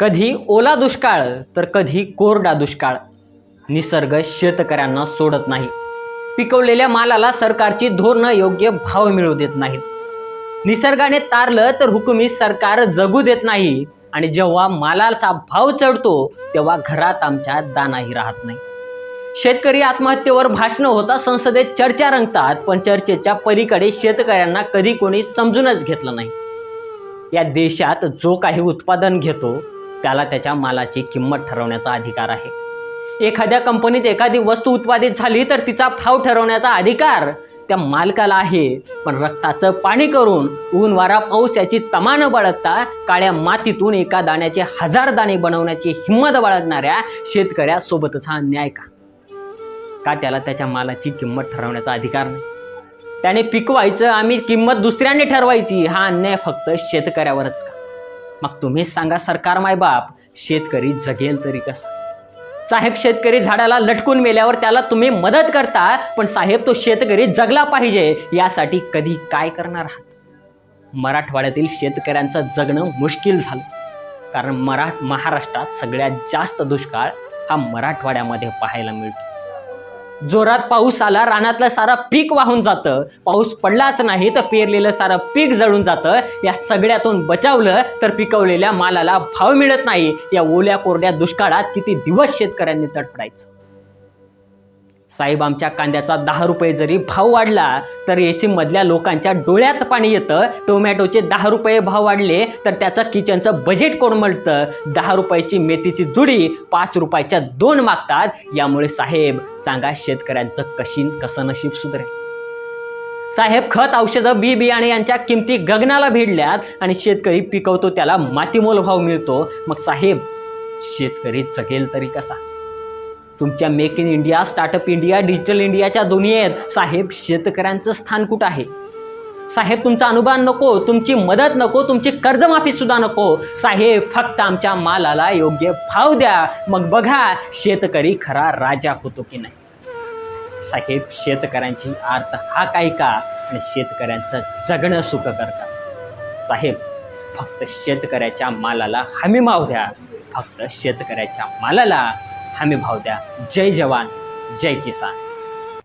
कधी ओला दुष्काळ तर कधी कोरडा दुष्काळ. निसर्ग शेतकऱ्यांना सोडत नाही. पिकवलेल्या मालाला सरकारची धोरणं योग्य भाव मिळू देत नाहीत. निसर्गाने तारलं तर हुकुमी सरकार जगू देत नाही. आणि जेव्हा मालाचा भाव चढतो तेव्हा घरात आमच्या दानाही राहत नाही. शेतकरी आत्महत्येवर भाषणं होता संसदेत चर्चा रंगतात पण चर्चेच्या पलीकडे शेतकऱ्यांना कधी कोणी समजूनच घेतलं नाही. या देशात जो काही उत्पादन घेतो त्याला त्याच्या मालाची किंमत ठरवण्याचा अधिकार आहे. एखाद्या कंपनीत एखादी वस्तू उत्पादित झाली तर तिचा भाव ठरवण्याचा अधिकार त्या मालकाला आहे. पण रक्ताचं पाणी करून ऊन वारा पाऊस याची तमा न बाळगता काळ्या मातीतून एका दाण्याचे हजार दाणे बनवण्याची हिंमत बाळगणाऱ्या शेतकऱ्यासोबतच हा अन्याय का? का त्याला त्याच्या मालाची किंमत ठरवण्याचा अधिकार नाही? त्याने पिकवायचं आम्ही किंमत दुसऱ्याने ठरवायची हा अन्याय फक्त शेतकऱ्यावरच का? मग तुम्हीच सांगा सरकार मायबाप शेतकरी जगेल तरी कसा? साहेब शेतकरी झाडाला लटकून मेल्यावर त्याला तुम्ही मदत करता पण साहेब तो शेतकरी जगला पाहिजे यासाठी कधी काय करणार आहात? मराठवाड्यातील शेतकऱ्यांचं जगणं मुश्किल झालं. कारण मरा महाराष्ट्रात सगळ्यात जास्त दुष्काळ हा मराठवाड्यामध्ये पाहायला मिळतो. जोरात पाऊस आला रानातलं सारं पीक वाहून जातं. पाऊस पडलाच नाही तर पेरलेलं सारं पीक जळून जातं. या सगळ्यातून बचावलं तर पिकवलेल्या मालाला भाव मिळत नाही. या ओल्या कोरड्या दुष्काळात किती दिवस शेतकऱ्यांनी तडफडायचं? साहेब आमच्या कांद्याचा दहा रुपये जरी भाव वाढला तर एसी मधल्या लोकांच्या डोळ्यात पाणी येतं. टोमॅटोचे दहा रुपये भाव वाढले तर त्याचं किचनचं बजेट कोणमळतं दहा रुपयाची मेथीची जुडी पाच रुपयाच्या दोन मागतात. यामुळे साहेब सांगा शेतकऱ्यांचं कशी कसं नशीब सुधरेल? साहेब खत औषधं बी बियाणे यांच्या किमती गगनाला भिडल्यात आणि शेतकरी पिकवतो त्याला मातीमोल भाव मिळतो. मग साहेब शेतकरी जगेल तरी कसा? तुमच्या make in India startup India digital इंडियाच्या दुनियेत साहेब शेतकऱ्यांचं स्थान कुठं आहे? साहेब तुमचा अनुदान नको तुमची मदत नको तुमची कर्जमाफी सुद्धा नको. साहेब फक्त आमच्या मालाला योग्य भाव द्या. मग बघा शेतकरी खरा राजा होतो की नाही? साहेब शेतकऱ्यांची अर्थ हा काय का? आणि शेतकऱ्यांचं जगणं सुख करता. साहेब फक्त शेतकऱ्याच्या मालाला हमी माव द्या. फक्त शेतकऱ्याच्या मालाला हमी भाव द्या। जय जवान जय किसान।